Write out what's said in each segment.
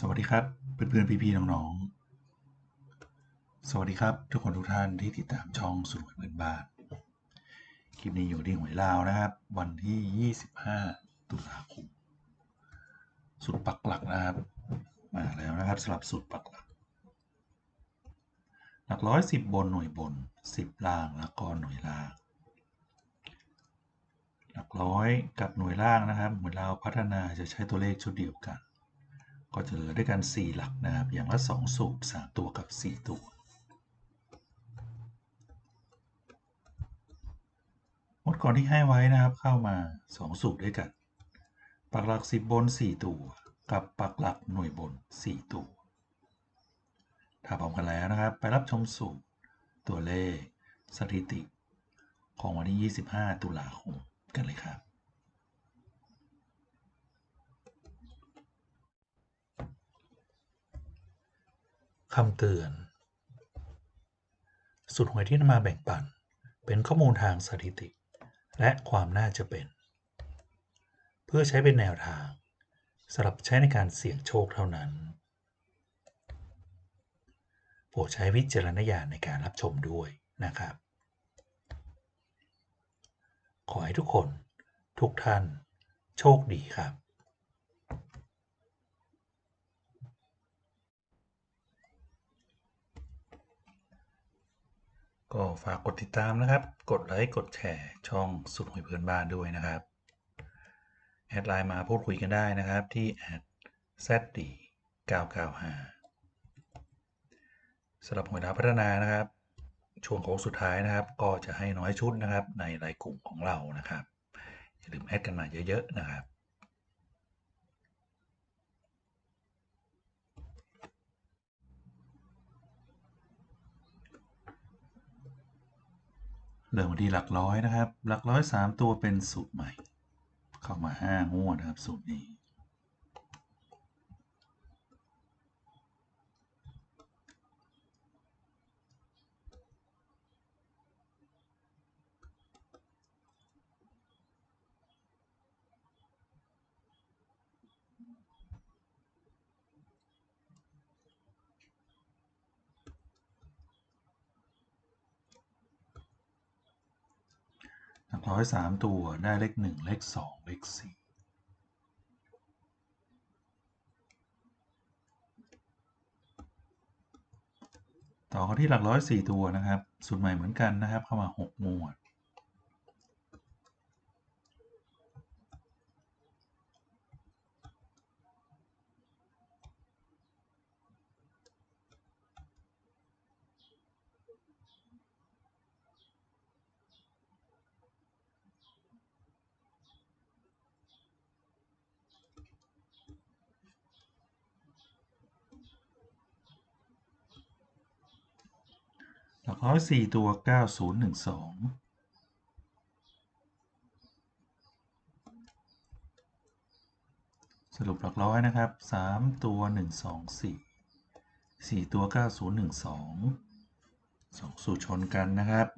สวัสดีครับเพื่อนๆพี่ๆน้องๆ สวัสดีครับ ทุกคนทุกท่านที่ติดตามช่องสุดหวยเพื่อนบ้าน คลิปนี้อยู่ที่หวยลาวนะครับ วันที่ 25 ตุลาคมสุดปักหลักนะครับ มาแล้วนะครับสำหรับสุดปักหลัก หลักร้อยสิบบนหน่วยบนสิบล่างแล้วก็หน่วยล่าง หลักร้อยกับหน่วยล่างนะครับเหมือนเราพัฒนาจะใช้ตัวเลขชุดเดียวกัน ก็จะเหลือด้วยกัน 4 หลักนะครับ อย่างละ 2 สูตร3ตัวกับ 4 ตัว หมดก่อนที่ให้ไว้นะครับเข้ามา 2 สูตรด้วยกัน ปักหลัก 10 บน 4 ตัว กับปักหลักหน่วยบน 4 ตัว ถ้าพร้อมกันแล้วนะครับ ไปรับชมสูตรตัวเลข สถิติ ของวันที่ 25 ตุลาคมกันเลยครับ คำเตือน สุดหวยที่นำมาแบ่งปัน เป็นข้อมูลทางสถิติ และความน่าจะเป็น เพื่อใช้เป็นแนวทางสำหรับใช้ในการเสี่ยงโชคเท่านั้น โปรดใช้วิจารณญาณในการรับชมด้วยนะครับ ขอให้ทุกคน ทุกท่าน โชคดีครับ ก็ฝากกดติดตามนะครับ กดไลค์ กดแชร์ ช่องสุดหวยเพื่อนบ้านด้วยนะครับ แอดไลน์มาพูดคุยกันได้นะครับที่แอด zd 995สำหรับหวยดาวพัฒนานะครับ ช่วงโค้งสุดท้ายนะครับ ก็จะให้น้อยชุดนะครับในรายกลุ่มของเรานะครับ อย่าลืมแอดกันมาเยอะๆนะครับ เริ่มที่หลักร้อยนะครับ หลักร้อยสามตัวเป็นสูตรใหม่ เข้ามาห้างวดนะครับ สูตรนี้ หลักร้อยสามตัวได้เลขหนึ่งเลขสองเลขสี่ต่อกันที่หลักร้อยสี่ตัวนะครับ สูตรใหม่เหมือนกันนะครับ เข้ามาหกหมวด หลักร้อยสี่ตัวเก้าศูนย์หนึ่งสองสรุปหลักร้อยนะครับสามตัวหนึ่งสองสี่สี่ตัวเก้าศูนย์หนึ่งสองสองสูตรชนกันนะครับ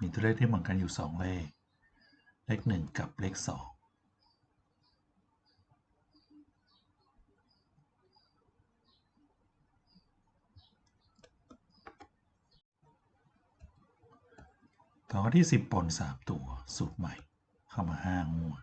มีตัวเลขที่เหมือนกันอยู่สองเลข เลขหนึ่งกับเลขสอง ต่อนที่ 10ปน3ตัว สูตรใหม่ เข้ามาห้างวด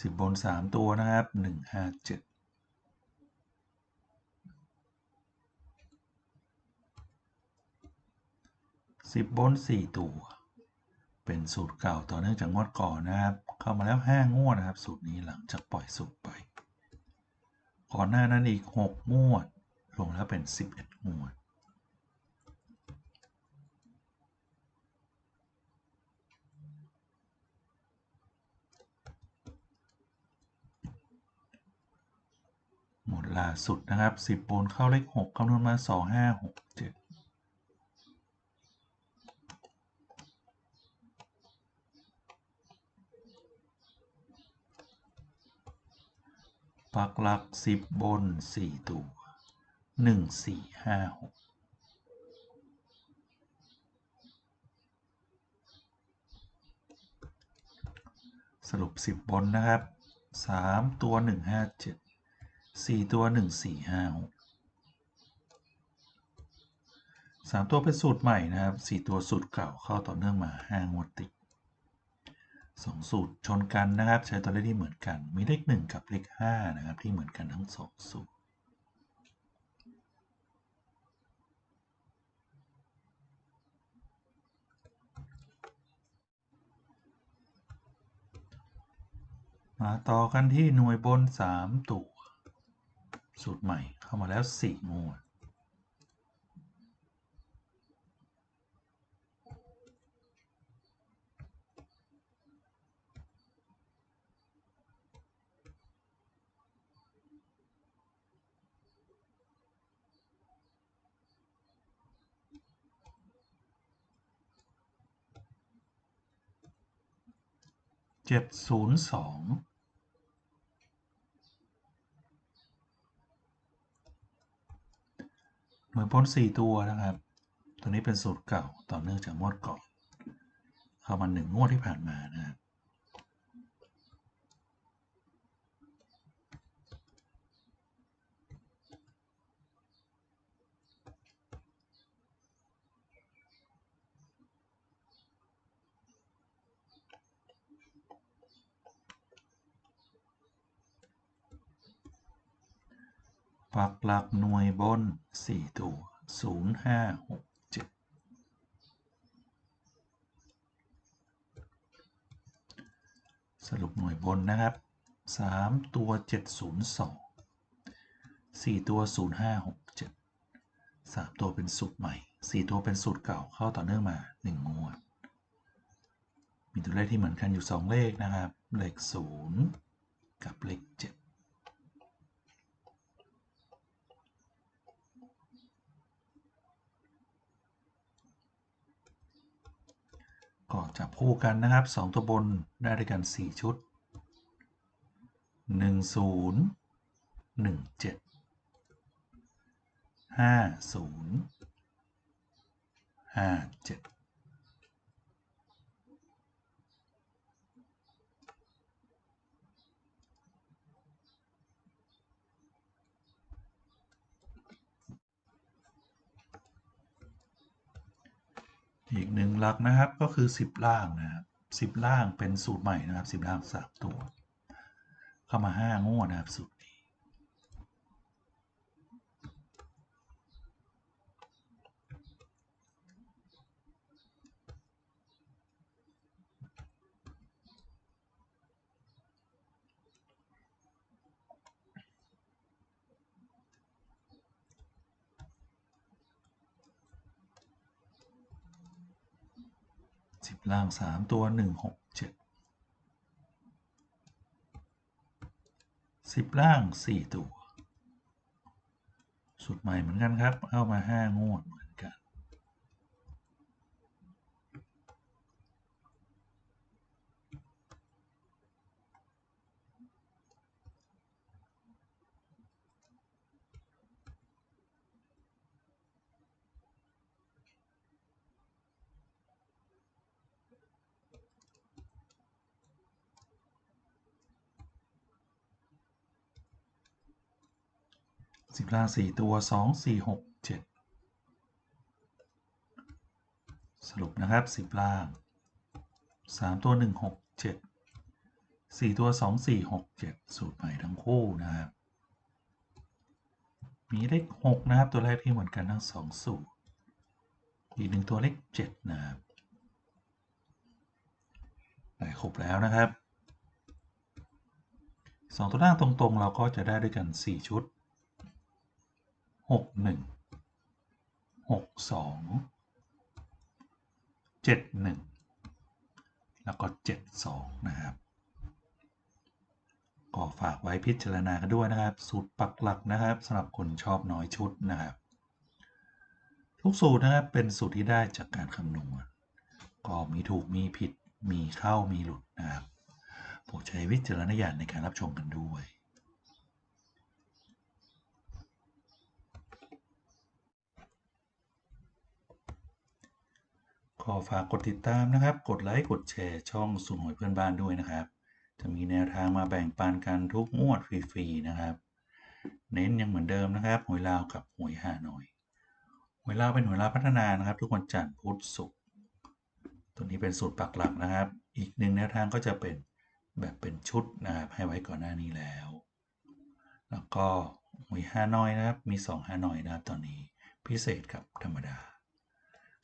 สิบบนสามตัวนะครับหนึ่งห้าเจ็ดสิบบนสี่ตัว เป็นสูตรเก่าต่อเนื่องจากงวดก่อนนะครับ เข้ามาแล้วห้างวดนะครับ สูตรนี้หลังจากปล่อยสูตรไปก่อนหน้านั้นอีกหกงวดรวมแล้วเป็นสิบเอ็ดงวด ลาสุดนะครับ 10 ปูนเข้าเลข 6คำนวณมา 2 5 6 7ปักหลัก 10 บน 4 ตัว 1 4 5 6 สรุป 10 บนนะครับ 3 ตัว 1 5 7 สี่ตัวหนึ่งสี่ห้าหกสามตัวเป็นสูตรใหม่นะครับสี่ตัวสูตรเก่าเข้าต่อเนื่องมาห้างวดติดสองสูตรชนกันนะครับ ใช้ตัวเลขที่เหมือนกัน มีเลขหนึ่งกับเลขห้านะครับ ที่เหมือนกันทั้งสองสูตรมาต่อกันที่หน่วยบน 3 ตัว สูตรใหม่เข้ามาแล้ว 4 งวด702หน่ มือนพ้น 4 ตัวนะครับ ตัวนี้เป็นสูตรเก่าต่อเนื่องจากงวดก่อนเข้ามาหนึ่งงวดที่ผ่านมานะครับ ปักหลักหน่วยบน4ตัว0 5 6 7สรุปหน่วยบนนะครับ3ตัว702 4ตัว0 5 6 7 3ตัวเป็นสูตรใหม่4ตัวเป็นสูตรเก่าเข้าต่อเนื่องมา1งวด มีตัวเลขที่เหมือนกันอยู่2เลขนะครับ เลข0กับเลข7 ก็จับคู่กันนะครับ 2 ตัวบนได้ด้วยกัน 4 ชุด 1 0 1 7 อีกหนึ่งหลักนะครับก็คือ 10 ล่างนะครับ10 ล่างเป็นสูตรใหม่นะครับ 10 ล่าง3ตัว เข้ามา 5งวดนะครับสูตรนี้ สิบล่างสามตัวหนึ่งหกเจ็ดสิบล่างสี่ตัว สุดใหม่เหมือนกันครับเข้ามาห้างวด สิบล่างสี่ตัวสองสี่หกเจ็ดสรุปนะครับสิบล่างสามตัวหนึ่งหกเจ็ดสี่ตัวสองสี่หกเจ็ดสูตรใหม่ทั้งคู่นะครับ มีเลขหกนะครับตัวแรกที่เหมือนกันทั้งสองสูตรอีกหนึ่งตัวเลขเจ็ดนะครับได้ครบแล้วนะครับสองตัวล่างตรงๆ เราก็จะได้ด้วยกันสี่ชุด หกหนึ่งหกสองเจ็ดหนึ่งแล้วก็เจ็ดสองนะครับ ก็ฝากไว้พิจารณากันด้วยนะครับ สูตรปักหลักนะครับสำหรับคนชอบน้อยชุดนะครับ ทุกสูตรนะครับเป็นสูตรที่ได้จากการคำนวณก็มีถูกมีผิดมีเข้ามีหลุดนะครับโปรดใช้วิจารณญาณในการรับชมกันด้วย ก็ฝากกดติดตามนะครับ กดไลค์ กดแชร์ช่องสุนหวยเพื่อนบ้านด้วยนะครับ จะมีแนวทางมาแบ่งปันกันทุกงวดฟรีๆนะครับ เน้นยังเหมือนเดิมนะครับหวยลาวกับหวยฮานอยหวยลาวเป็นหวยลาวพัฒนานะครับ ทุกวันจันทร์พุธศุกร์ตัวนี้เป็นสูตรปักหลักนะครับ อีกหนึ่งแนวทางก็จะเป็นแบบเป็นชุดนะครับให้ไว้ก่อนหน้านี้แล้ว แล้วก็หวยฮานอยนะครับมี2ฮานอยนะครับตอนนี้พิเศษกับธรรมดา